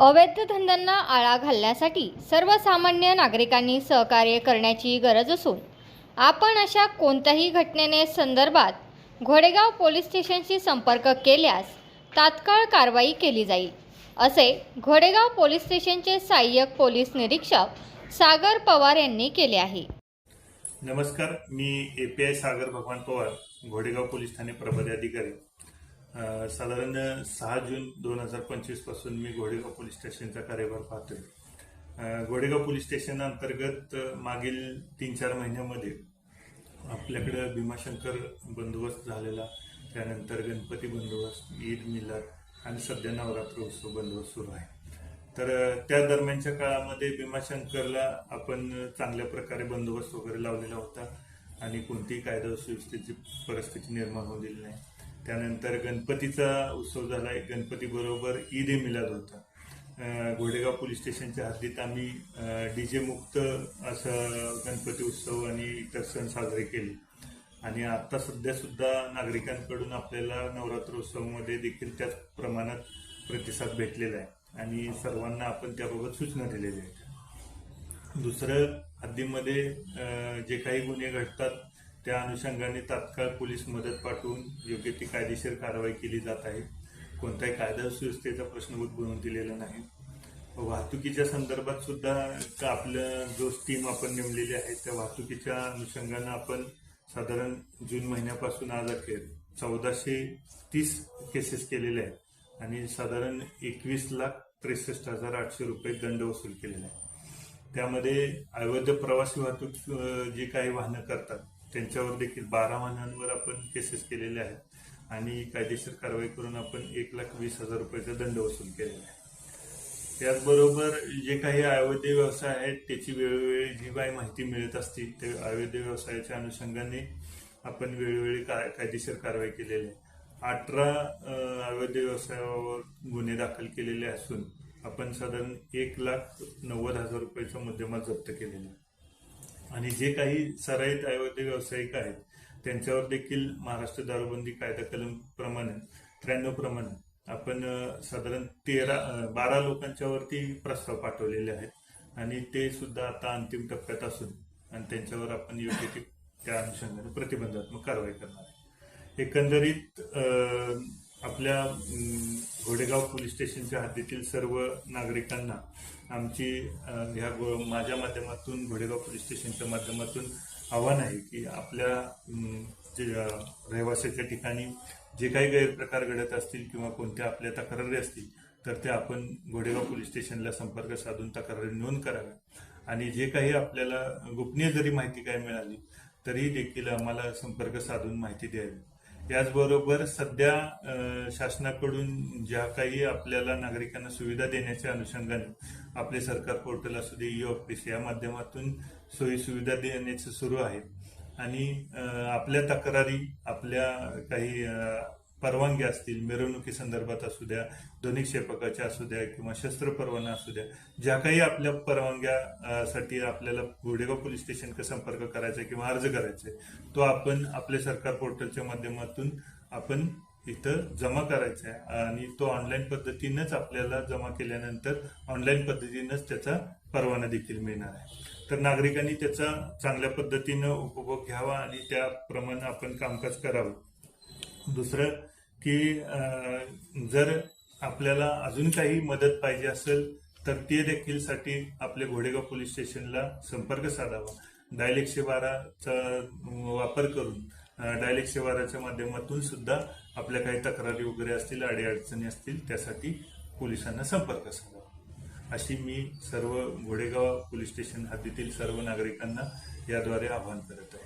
अवैध धंद्यांना आळा घालण्यासाठी सर्वसामान्य नागरिकांनी सहकार्य करण्याची गरज असून आपण अशा कोणत्याही घटनेने संदर्भात घोडेगाव पोलीस स्टेशनशी संपर्क केल्यास तात्काळ कारवाई केली जाईल असे घोडेगाव पोलीस स्टेशनचे सहाय्यक पोलीस निरीक्षक सागर पवार यांनी केले आहे. नमस्कार मी ए पी आय सागर भगवान पवार घोडेगाव पोलीस ठाणे प्रभारी अधिकारी. साधारण सहा जून दोन हजार पंचवीसपासून मी घोडेगाव पोलीस स्टेशनचा कार्यभार पाहतोय. घोडेगाव पोलीस स्टेशन अंतर्गत मागील तीन चार महिन्यामध्ये आपल्याकडं भीमाशंकर बंदोबस्त झालेला त्यानंतर गणपती बंदोबस्त ईद मिलाद आणि सध्या नवरात्र उत्सव बंदोबस्त सुरू आहे. तर त्या दरम्यानच्या काळामध्ये भीमाशंकरला आपण चांगल्या प्रकारे बंदोबस्त वगैरे लावलेला होता आणि कोणतीही कायदा सुव्यवस्थेची परिस्थिती निर्माण होऊ दिली नाही. त्यानंतर गणपतीचा उत्सव झाला. आहे गणपतीबरोबर ईद ए मिलाद होता. घोडेगाव पोलीस स्टेशनच्या हद्दीत आम्ही डीजे मुक्त असं गणपती उत्सव आणि इतर सण साजरे केले. आणि आता सध्यासुद्धा नागरिकांकडून आपल्याला नवरात्र उत्सवामध्ये देखील त्याच प्रमाणात प्रतिसाद भेटलेला आहे. आणि सर्वांना आपण त्याबाबत सूचना दिलेल्या आहेत. दुसरं हद्दीमध्ये जे काही गुन्हे घडतात त्या अनुषंगाने तात्काळ पोलीस मदत पाठवून योग्य ती कायदेशीर कारवाई केली जात आहे. कोणताही कायदा सुव्यवस्थेचा प्रश्न उद्भवून दिलेला नाही. वाहतुकीच्या संदर्भात सुद्धा का आपलं जो टीम आपण नेमलेली आहे त्या वाहतुकीच्या अनुषंगानं आपण साधारण जून महिन्यापासून आज अखेर चौदाशे तीस केसेस केलेले आहेत आणि साधारण एकवीस लाख त्रेसष्ट हजार आठशे रुपये दंड वसूल केलेला आहे त्यामध्ये अवैध प्रवासी वाहतूक जी काही वाहनं करतात त्यांच्यावर देखील बारा वाहनांवर आपण केसेस केलेले आहेत. आणि कायदेशीर कारवाई करून आपण एक लाख वीस हजार रुपयाचा दंड वसूल केलेला आहे. त्याचबरोबर जे काही अवैध व्यवसाय आहेत त्याची वेळोवेळी जी काही माहिती मिळत असते ते अवैध व्यवसायाच्या अनुषंगाने आपण वेळोवेळी का- कायदेशीर कारवाई केलेली आहे. अठरा अं, अवैध व्यवसायावर गुन्हे दाखल केलेले असून आपण साधारण एक लाख नव्वद हजार रुपयाचा मुद्देमाल जप्त केलेला आहे आणि जे काही सराईत अवैध व्यावसायिक आहेत त्यांच्यावर देखील महाराष्ट्र दारूबंदी कायदा कलम प्रमाणे त्र्याण्णव प्रमाणे आपण साधारण तेरा बारा लोकांच्या वरती प्रस्ताव पाठवलेले आहेत. आणि ते सुद्धा आता अंतिम टप्प्यात असून आणि त्यांच्यावर आपण योग्य ती त्या अनुषंगाने प्रतिबंधात्मक कारवाई करणार आहे. एकंदरीत आपल्या घोडेगाव पोलीस स्टेशनच्या हद्दीतील सर्व नागरिकांना आमची ह्या गो- माझ्या माध्यमातून घोडेगाव पोलीस स्टेशनच्या माध्यमातून आव्हान आहे की आपल्या जे अ, ठिकाणी जे काही गैरप्रकार घडत असतील किंवा कोणत्या आपल्या तक्रारी असतील तर त्या आपण घोडेगाव पोलीस स्टेशनला संपर्क साधून तक्रारी नोंद कराव्या. आणि जे काही आपल्याला गोपनीय जरी माहिती काय मिळाली तरी देखील आम्हाला संपर्क साधून माहिती द्यावी. त्याचबरोबर सध्या शासनाकडून ज्या काही आपल्याला नागरिकांना सुविधा देण्याच्या अनुषंगाने आपले सरकार पोर्टल असू दे ई ऑफिस या माध्यमातून सोयी सुविधा देण्याचं सुरू आहे. आणि आपल्या तक्रारी आपल्या काही परवानग्या असतील मिरवणुकी संदर्भात असू द्या ध्वनी क्षेपकाच्या असू द्या किंवा शस्त्र परवाना असू द्या ज्या काही आपल्या परवानग्या साठी आपल्याला गोडेगाव पोलीस स्टेशन संपर्क करायचा किंवा अर्ज करायचा तो आपण आपल्या सरकार पोर्टलच्या माध्यमातून आपण इथं जमा करायचा आहे. आणि तो ऑनलाईन पद्धतीनंच आपल्याला जमा केल्यानंतर ऑनलाईन पद्धतीनंच त्याचा परवाना देखील मिळणार आहे. तर नागरिकांनी त्याचा चांगल्या पद्धतीनं उपभोग घ्यावा आणि त्याप्रमाणे आपण कामकाज करावं. दुसरं की जर आपल्याला अजून काही मदत पाहिजे असेल तर ते देखील साठी आपल्या घोडेगाव पोलीस स्टेशनला संपर्क साधावा. डायल एकशे बाराचा वापर करून डायल एकशे बाराच्या माध्यमातून सुद्धा आपल्या काही तक्रारी वगैरे असतील अडीअडचणी असतील त्यासाठी पोलिसांना संपर्क साधावा. अशी मी सर्व घोडेगाव पोलीस स्टेशन हद्दीतील सर्व नागरिकांना याद्वारे आवाहन करत आहे.